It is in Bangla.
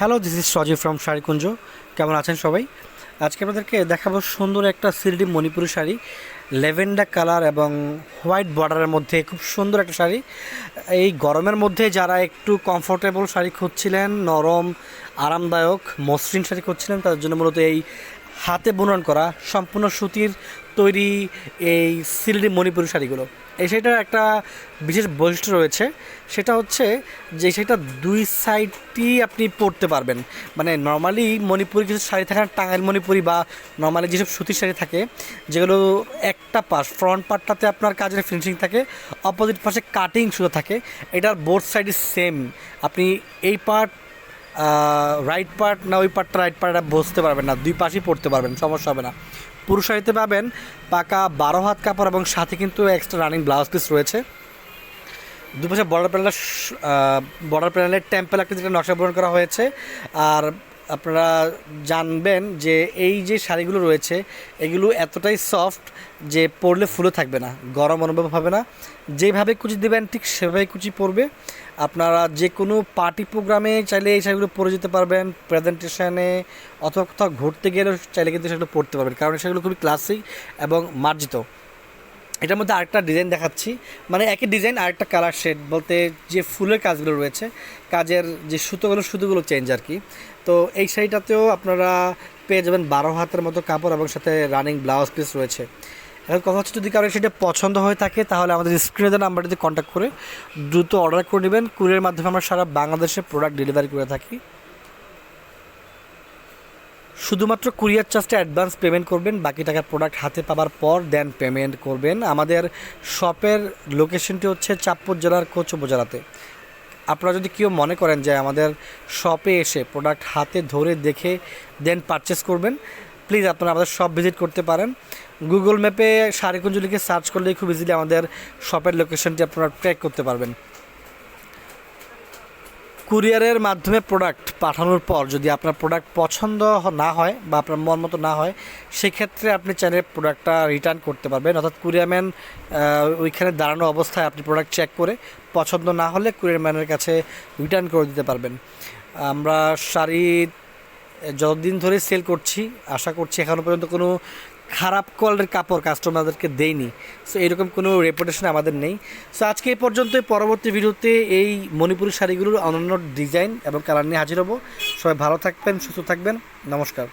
Hello this is Saji from Sharikunja কেমন আছেন সবাই? আজকে আপনাদেরকে দেখাবো সুন্দর একটা সিলডি মণিপুরি শাড়ি লেভেন্ডার কালার এবং হোয়াইট বর্ডারের মধ্যে খুব সুন্দর একটা শাড়ি। এই গরমের মধ্যে যারা একটু কমফোর্টেবল শাড়ি খুঁজছিলেন, নরম, আরামদায়ক, মসৃণ শাড়ি খুঁজছিলেন, তাদের জন্য মূলত এই হাতে বুনন করা সম্পূর্ণ সুতির তৈরি এই সিলডি মণিপুরি শাড়িগুলো। এই শাড়িটার একটা বিশেষ বৈশিষ্ট্য রয়েছে, সেটা হচ্ছে যে সেটা দুই সাইডই আপনি পরতে পারবেন। মানে নর্মালি মণিপুরি কিছু শাড়ি থাকে না, টাঙ্গাইল মণিপুরি বা নর্মালি যেসব সুতির শাড়ি থাকে, যেগুলো একটা পাশ ফ্রন্ট পার্টটাতে আপনার কাজের ফিনিশিং থাকে অপোজিট পাশে কাটিং শুধু থাকে, এটার বোর্ড সাইড সেম আপনি এই পার্ট রাইট পার্ট না ওই পার্টটা রাইট পার্টটা বসতে পারবেন না, দুই পাশেই পড়তে পারবেন, সমস্যা হবে না। পুরুষ শাড়িতে পাবেন পাকা বারো হাত কাপড় এবং সাথে কিন্তু এক্সট্রা রানিং ব্লাউজ পিস রয়েছে। দুপাশে বর্ডার প্যানেলের বর্ডার প্যানেলের টেম্পেল একটা যেটা নকশা পূরণ করা হয়েছে। আর আপনারা জানবেন যে এই যে শাড়িগুলো রয়েছে, এগুলো এতটাই সফট যে পরলে ফুলে থাকবে না, গরম অনুভব হবে না। যেভাবে কুচি দেবেন ঠিক সেভাবেই কুচি পরবে। আপনারা যে কোনো পার্টি প্রোগ্রামে চাইলে এই শাড়িগুলো পরে যেতে পারবেন প্রেজেন্টেশনে অথবা কোথাও ঘুরতে গেলেও চাইলে কিন্তু সেগুলো পরতে পারবেন, কারণ সেগুলো খুবই ক্লাসিক এবং মার্জিত। এটার মধ্যে আরেকটা ডিজাইন দেখাচ্ছি। মানে একই ডিজাইন আরেকটা কালার শেড বলতে যে ফুলের কাজগুলো রয়েছে, কাজের যে সুতোগুলো সুতোগুলো চেঞ্জ আর কি। তো এই শাড়িটাতেও আপনারা পেয়ে যাবেন বারো হাতের মতো কাপড় এবং সাথে রানিং ব্লাউজ পিস রয়েছে। এখন কথা হচ্ছে যদি কারোর সেটা পছন্দ হয়ে থাকে, তাহলে আমাদের স্ক্রিনে দেওয়া নাম্বারটিতে কন্ট্যাক্ট করে দ্রুত অর্ডার করে নেবেন। কুরিয়ার মাধ্যমে আমরা সারা বাংলাদেশে প্রোডাক্ট ডেলিভারি করে থাকি। শুধুমাত্র কুরিয়ার চার্জটা অ্যাডভান্স পেমেন্ট করবেন, বাকি টাকা প্রোডাক্ট হাতে পাওয়ার পর দেন পেমেন্ট করবেন। আমাদের শপের লোকেশনটি হচ্ছে চাঁদপুর জেলার কোচ উপজেলাতে। আপনারা যদি কেউ মনে করেন যে আমাদের শপে এসে প্রোডাক্ট হাতে ধরে দেখে দেন পারচেস করবেন প্লিজ আপনারা আমাদের শপ ভিজিট করতে পারেন। গুগল ম্যাপে সারিকুঞ্জ লিখে সার্চ করলেই খুব ইজিলি আমাদের শপের লোকেশনটি আপনারা ট্র্যাক করতে পারবেন। কুরিয়ারের মাধ্যমে প্রোডাক্ট পাঠানোর পর যদি আপনার প্রোডাক্ট পছন্দ না হয় বা আপনার মন মতো না হয়, সেক্ষেত্রে আপনি চাইলে প্রোডাক্টটা রিটার্ন করতে পারবেন। অর্থাৎ কুরিয়ারম্যান ওইখানে দাঁড়ানো অবস্থায় আপনি প্রোডাক্ট চেক করে পছন্দ না হলে কুরিয়ারম্যানের কাছে রিটার্ন করে দিতে পারবেন। আমরা শাড়ি যতদিন ধরে সেল করছি, আশা করছি এখনও পর্যন্ত কোনো খারাপ কোয়ালিটির কাপড় কাস্টমারদেরকে দেয়নি সো এরকম কোনো রেপুটেশন আমাদের নেই। সো আজকে এই পর্যন্ত পরবর্তী ভিডিওতে এই মণিপুরি শাড়িগুলোর অন্যান্য ডিজাইন এবং কালার নিয়ে হাজির হব। সবাই ভালো থাকবেন, সুস্থ থাকবেন। নমস্কার।